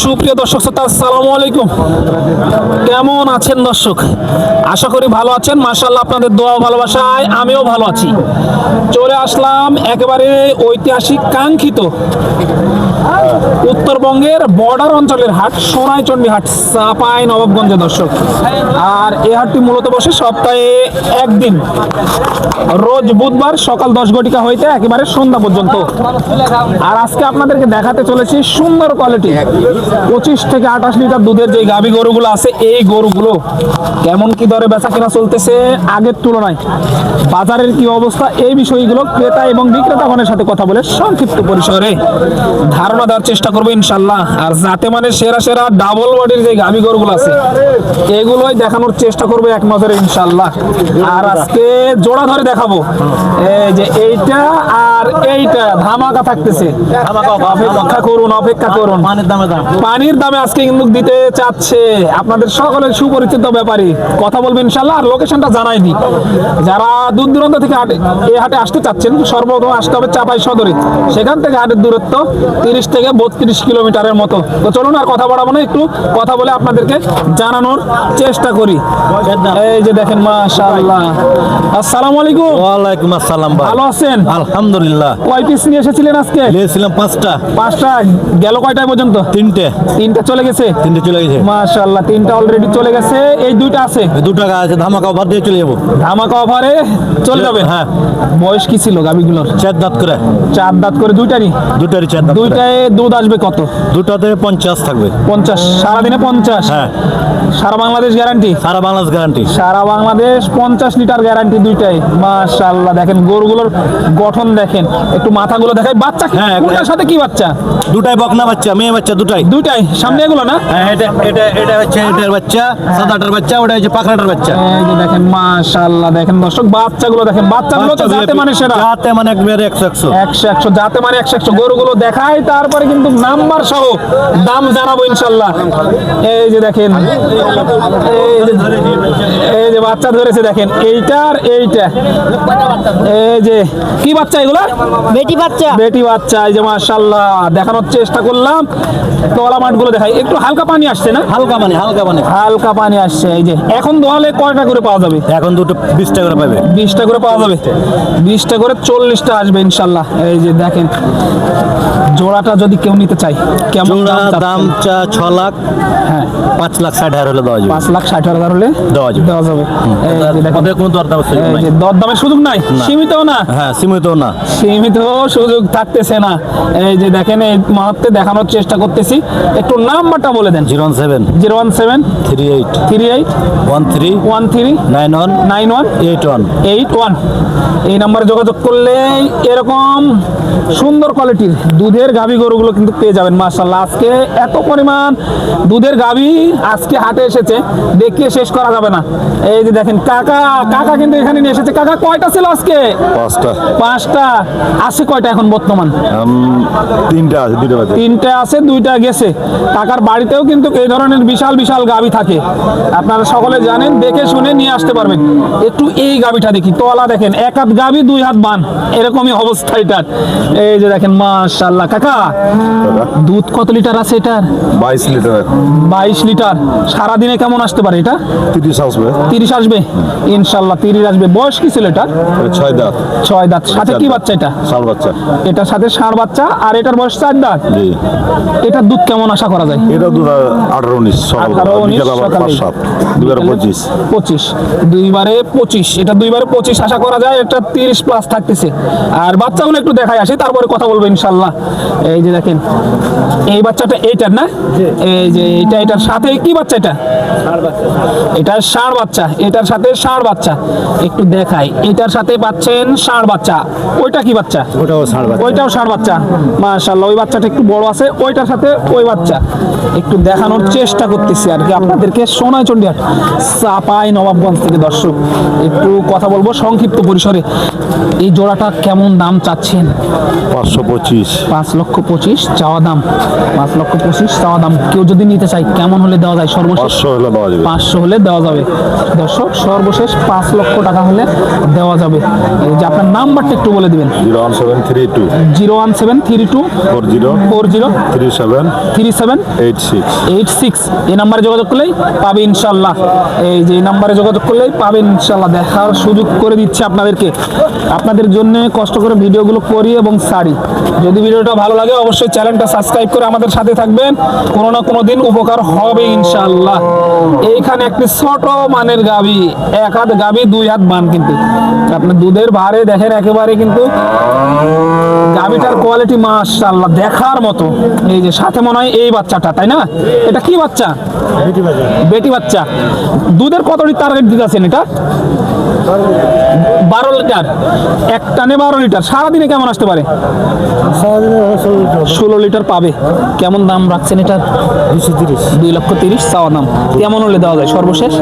সুপ্রিয় দর্শক শ্রোতা, আসসালামু আলাইকুম। কেমন আছেন দর্শক? আশা করি ভালো আছেন। মাশাল্লাহ আপনাদের দোয়া ভালোবাসায় আমিও ভালো আছি। চলে আসলাম একেবারে ঐতিহাসিক, কাঙ্ক্ষিত উত্তরবঙ্গের বর্ডার অঞ্চলের হাট সোনাইচন্ডী হাট, চাপাই নবাবগঞ্জে দর্শক। আর এই হাটটি মূলত বসে সপ্তাহে একদিন। রোজ বুধবার সকাল দশ ঘটিকা হইতে একেবারে সন্ধ্যা পর্যন্ত। আর আজকে আপনাদেরকে দেখাতে চলেছি সুন্দর কোয়ালিটি পঁচিশ থেকে আঠাশ লিটার দুধের যে গাভী গরুগুলো আছে, এই গরুগুলো কেমন কি দরে বেচা কেনা চলতেছে আগের তুলনায়? বাজারের কি অবস্থা? এই বিষয়গুলো ক্রেতা এবং বিক্রেতা গণের সাথে কথা বলে সংক্ষিপ্ত পরিসরে। ধারণা দেওয়ার চেষ্টা করব ইনশাল্লাহ। আর যাতে মানে সেরা সেরা ডাবল বডির যে গাভী গরুগুলো আছে এগুলোই দেখানোর চেষ্টা করব এক নজরে ইনশাল্লাহ। আর আজকে জোড়া ধরে দেখাবো। যে এইটা আর এইটা ধামাকা থাকতেছে। অপেক্ষা করুন অপেক্ষা করুন। পানির দামে দাম। পানির দামে আজকে কিন্তু দিতে চাচ্ছে আপনাদের সকলের সুপরিচিত ব্যাপারী। কথা বলবেন ইনশাল্লাহ আর লোকেশনটা জানাই দিই যারা দূর দূরান্ত থেকে হাটে এই হাটে আসতে চাচ্ছেন সর্বপ্রথম আসতে হবে চাপাই সদরে। সেখান থেকে হাটের দূরত্ব তিরিশ থেকে বত্রিশ কিলোমিটারের মতো। তো চলুন আর কথা বাড়াবো না একটু কথা বলে আপনাদেরকে জানানোর চেষ্টা করি। এই যে দেখেন মাশাআল্লাহ। আসসালামু আলাইকুম। ওয়ালাইকুম আসসালাম ভাই। ভালো আছেন? আলহামদুলিল্লাহ। কয় পিস নিয়ে এসেছিলেন আজকে? নিয়েছিলাম পাঁচটা। পাঁচটা। গেল কয়টায় পর্যন্ত? তিনটে। তিনটা চলে গেছে? তিনটে চলে গেছে। মাশাআল্লাহ তিনটা অলরেডি চলে গেছে। এই দুইটা আছে? এই দু টাকা আছে ধামাকা অফার দিয়ে চলে যাব। ধামাকা অফারে চলে যাবে? হ্যাঁ। বয়স কি ছিল গাবিগুলোর? চার দাঁত করে। চার দাঁত করে দুইটারই? দুটারই চার দাঁত করে। দুধ আসবে কত? দুটাতে পঞ্চাশ থাকবে। পঞ্চাশ সারাদিনে পঞ্চাশ? হ্যাঁ। সারা বাংলাদেশ গ্যারান্টি সারা বাংলাদেশ গ্যারান্টি সারা বাংলাদেশ পঞ্চাশ লিটার গ্যারান্টি দুইটাই। মাশাআল্লাহ দেখেন গরুগুলোর গঠন দেখেন। একটু মাথাগুলো দেখায় বাচ্চা হ্যাঁ, কোনটার সাথে কি বাচ্চা? দুটাই বকনা বাচ্চা মেয়ে বাচ্চা দুটাই। দুইটাই। সামনে এগুলো না? হ্যাঁ এটা এটা এটা হচ্ছে এটার বাচ্চা সাদাটার বাচ্চা ওটা হচ্ছে পাখড়াটার বাচ্চা। এই যে দেখেন মাশাআল্লাহ দেখেন দর্শক বাচ্চাগুলো দেখেন। বাচ্চাগুলো তো যাতে মানে সেরা। যাতে মানে একবারে একশো একশো। একশো একশো যাতে মানে একশো একশো। গরুগুলো দেখায় তারপরে কিন্তু নাম্বার সহ দাম জানাব ইনশাল্লাহ এই যে দেখেন এই যে যে বাচ্চা ধরেছে দেখেন এইটার এইটা। এই যে কি বাচ্চা এগুলা? বেটি বাচ্চা। বেটি বাচ্চা এই যে মাশাল্লাহ দেখানোর চেষ্টা করলাম। তলা মাঠগুলো দেখাই একটু হালকা পানি আসছে না? হালকা পানি হালকা পানি। হালকা পানি আসছে এই যে এখন দোয়ালে কয়টা করে পাওয়া যাবে? এখন দুটো বিশ টাকা করে পাবে। বিশটা করে পাওয়া যাবে? বিশটা করে চল্লিশটা আসবে ইনশাল্লাহ এই যে দেখেন জোড়াটা যদি কেউ নিতে চাই কেমন দাম চা ছ লাখ হ্যাঁ। পাঁচ লাখ ষাট হাজার হলে দেওয়া যাবে। পাঁচ লাখ ষাট হাজার হলে দেওয়া যাবে। দেওয়া যাবে। এই যে দেখেন ওদের কোনো দরদামের সুযোগ নাই? সীমিত না? হ্যাঁ সীমিত না। সীমিত সুযোগ থাকতেছে না। এই যে দেখেন এই মুহূর্তে দেখানোর চেষ্টা করতেছি। একটু নাম্বারটা বলে দেন। Zero one seven. Zero one seven. Three eight. Three eight. One three. One three. Nine one. Nine one. Eight one. Eight one. এই নাম্বারে যোগাযোগ করলে এরকম সুন্দর কোয়ালিটির দুধের গাভী গরুগুলো কিন্তু পেয়ে যাবেন মার্শাল্লাহ আজকে এত পরিমাণ দুধের গাভী আজকে হাটে এসেছে। দেখিয়ে শেষ করা যাবে না। এই যে দেখেন কাকা কাকা কিন্তু এখানে নিয়ে এসেছে। কাকা কয়টা ছিল আজকে? পাঁচটা। পাঁচটা। আছে কয়টা এখন বর্তমান? তিনটা আছে বাজে। তিনটা আছে দুইটা গেছে। কাকার বাড়িতেও কিন্তু এই ধরনের বিশাল বিশাল গাভী থাকে। আপনারা সকলে জানেন দেখে শুনে নিয়ে আসতে পারবেন। একটু এই গাবিটা দেখি তোলা দেখেন এক হাত গাবি দুই হাত বান। এরকমই অবস্থা এটার। এই যে দেখেন মাশাল্লাহ কাকা দুধ কত লিটার আছে এটার? বাইশ লিটার। বাইশ লিটার। সারাদিনে কেমন আসতে পারে এটা? তিরিশ আসবে। তিরিশ আসবে? ইনশাল্লাহ তিরিশ আসবে। বয়স কি ছিল এটা ছয় দাঁত। ছয় দাঁত। সাথে কি বাচ্চা এটা? সাল বাচ্চা। এটার সাথে ষাঁড় বাচ্চা আর এটার বয়স চার দাঁত? জি। এটার দুধ কেমন আশা করা যায়? এটা দু আঠারো উনিশ আঠারো, উনিশ, দুবার পঁচিশ। পঁচিশ। দুইবারে পঁচিশ। এটা দুইবারে পঁচিশ আশা করা যায় এটা তিরিশ প্লাস থাকতেছে। আর বাচ্চাগুলো একটু দেখাই আসে তারপরে কথা বলব ইনশাল্লাহ এই যে দেখেন এই বাচ্চাটা এইটার না? এই যে এটা এটার সাথে কি বাচ্চা এটা? এটা ষাঁড় বাচ্চা। এটার সাথে ষাঁড় বাচ্চা। একটু দেখাই এটার সাথে পাচ্ছেন ষাঁড় বাচ্চা। ওইটা কি বাচ্চা? ওটাও ষাট বাচ্চা। ওইটাও ষাঁড় বাচ্চা। মাশাল্লাহ ওই বাচ্চাটা একটু বড় আছে ওইটার সাথে ওই বাচ্চা। একটু দেখানোর চেষ্টা করতেছি আর কি আপনাদেরকে সোনাই চন্ডিহাট চাপাই নবাবগঞ্জ থেকে দর্শক। একটু কথা বলব সংক্ষিপ্ত পরিসরে। এই জোড়াটা কেমন দাম চাচ্ছেন? পাঁচশো পঁচিশ। পাঁচ লক্ষ পঁচিশ চাওয়া দাম। পাঁচ লক্ষ পঁচিশ চাওয়া দাম। কেউ যদি নিতে চায় কেমন হলে দেওয়া যায়? সর্বশেষ পাঁচশো হলে দেওয়া যাবে। পাঁচশো হলে দেওয়া যাবে। দর্শক সর্বশেষ পাঁচ লক্ষ টাকা হলে দেওয়া যাবে। যে আপনার নাম্বারটা একটু বলে দিবেন। Zero one seven three two. Zero one seven three two. Four zero. Four zero. Three seven. Three seven. Eight six. Eight six. এই নাম্বারে যোগাযোগ করলেই পাবে ইনশাল্লাহ এই যে এই নাম্বারে যোগাযোগ করলেই পাবে ইনশাল্লাহ দেখার সুযোগ করে দিচ্ছে আপনাদেরকে। আপনাদের জন্য কষ্ট করে ভিডিওগুলো করি এবং সারি যদি ভিডিওটা ভালো লাগে অবশ্যই চ্যানেলটা সাবস্ক্রাইব করে আমাদের সাথে থাকবেন। কোনো না কোনো দিন উপকার হবে ইনশাল্লাহ এইখানে একটি ছোট মানের গাবি এক হাত গাবি দুই হাত বান কিন্তু। আপনার দুধের ভারে দেখেন একেবারে কিন্তু গাবিটার কোয়ালিটি মাশাআল্লাহ দেখার মতো। এই যে সাথে মনে হয় এই বাচ্চাটা তাই না? এটা কি বাচ্চা? বেটি বাচ্চা। দুধের কত লিটার টার্গেট দিতেছেন এটা? বারো লিটার। এক টানে বারো লিটার। সারাদিনে কেমন আসতে পারে? ষোলো লিটার পাবে। কেমন দাম রাখছেন এটা? দুশো তিরিশ। দুই লক্ষ তিরিশ চাওয়া দাম। কেমন হলে দেওয়া যায়? সর্বশেষ?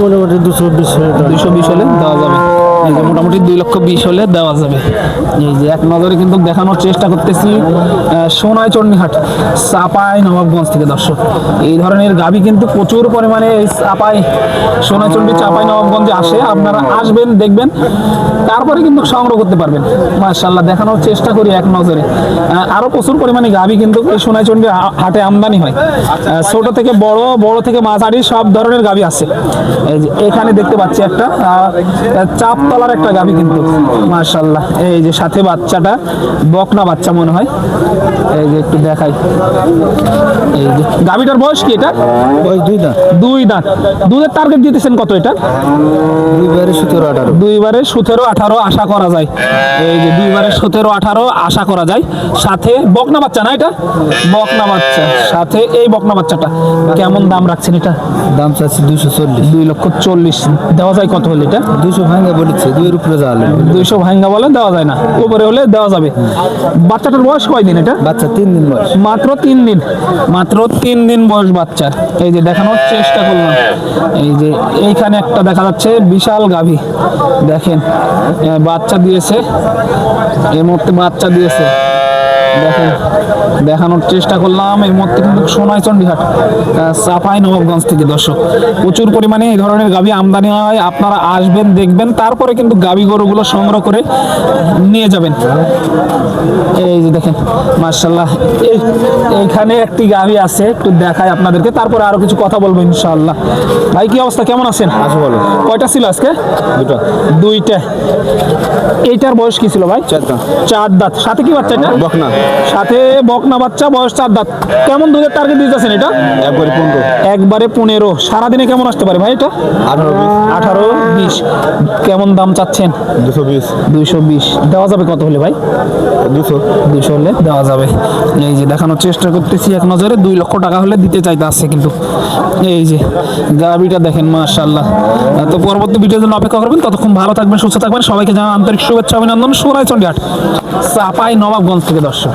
মোটামুটি দুশো বিশ দুইশো বিশ হলে দেওয়া যাবে। মোটামুটি দুই লক্ষ বিশ হলে দেওয়া যাবে। এই যে এক নজরে কিন্তু দেখানোর চেষ্টা করতেছি আহ, সোনাই চণ্ডীহাট চাপাই নবাবগঞ্জ থেকে দর্শক। এই ধরনের গাবি কিন্তু প্রচুর পরিমাণে এই চাপাই সোনাইচন্ডী চাপাই নবাবগঞ্জে আসে। আপনারা আসবেন দেখবেন তারপরে কিন্তু সংগ্রহ করতে পারবেন। মার্শাল্লাহ দেখানোর চেষ্টা করি এক নজরে। আহ, আরও প্রচুর পরিমাণে গাবি কিন্তু এই সোনাইচন্ডী হাটে আমদানি হয়। ছোট থেকে বড় বড় থেকে মাঝারি সব ধরনের গাবি আছে। এখানে দেখতে পাচ্ছি একটা আহ, চাপতলার একটা গাবি কিন্তু। মার্শাল্লাহ এই যে সাথে বাচ্চাটা বকনা বাচ্চা মনে হয়। এই যে একটু দেখাই। এই যে গাবিটার বয়স কি এটা? ওই দুই দাঁত। দুই দাঁত। দুধের টার্গেট দিতেছেন কত এটা? দুইবারে সতেরো আঠারো। দুইবারে সতেরো আঠারো আশা করা যায়। এই যে দুইবারে সতেরো আঠারো আশা করা যায়। সাথে বকনা বাচ্চা না এটা? বকনা বাচ্চা। সাথে এই বকনা বাচ্চাটা। কেমন দাম রাখছেন এটা? দাম চাচ্ছি দুশো চল্লিশ। দুই লক্ষ চল্লিশ। দেওয়া যায় কত হলে এটা? দুশো ভাঙা বলেছে। দুইয়ের উপরে যাওয়া লাগবে। দুইশো ভাঙ্গা বলে দেওয়া যায় না। উপরে হলে দেওয়া যাবে। বাচ্চাটার বয়স কয়দিন এটা? বাচ্চা তিন দিন বয়স। মাত্র তিন দিন। মাত্র তিন দিন বয়স বাচ্চার এই যে দেখানোর চেষ্টা করলাম। এই যে এইখানে একটা দেখা যাচ্ছে বিশাল গাভী। দেখেন বাচ্চা দিয়েছে। এর মধ্যে বাচ্চা দিয়েছে। দেখানোর চেষ্টা করলাম। এর মধ্যে কিন্তু সোনাই চণ্ডীহাট চাপাই নবাবগঞ্জ থেকে দর্শক। প্রচুর পরিমাণে এই ধরনের গাভী আমদানি হয়। আপনারা আসবেন দেখবেন তারপরে কিন্তু গাভী গরুগুলো সংগ্রহ করে নিয়ে যাবেন। এই যে দেখেন মার্শাল্লাহ এই এইখানে একটি গাভী আছে একটু দেখায় আপনাদেরকে তারপরে আরও কিছু কথা বলব ইনশাআল্লাহ। ভাই কি অবস্থা? কেমন আছেন? আসো বলো কয়টা ছিল আজকে? দুটো। দুইটা। এইটার বয়স কি ছিল ভাই? চার দাঁত। চার দাঁত। সাথে কি বাচ্চা এটা? বকনা। সাথে বকনা বাচ্চা বয়স চার দাঁত। কেমন দুধের টার্গেট দিতেছেন এটা? একবারে পনেরো। একবারে পনেরো। সারাদিনে কেমন আসতে পারে ভাই এটা? আঠারো বিশ। আঠারো বিশ। কেমন দাম চাচ্ছেন? দুশো বিশ। দুইশো বিশ। দেওয়া যাবে কত হলে ভাই? দুশো। দুইশো হলে দেওয়া যাবে। এই যে দেখানোর চেষ্টা করতেছি এক নজরে। দুই লক্ষ টাকা হলে দিতে চাইতে আসছে কিন্তু। এই যে গাবিটা দেখেন মাশাল্লাহ তো পরবর্তী ভিডিওর জন্য অপেক্ষা করবেন। ততক্ষণ ভালো থাকবেন সুস্থ থাকবেন। সবাইকে জানান আন্তরিক শুভেচ্ছা অভিনন্দন। সোনাই চন্ডিহাট চাপাই নবাবগঞ্জ থেকে দর্শক।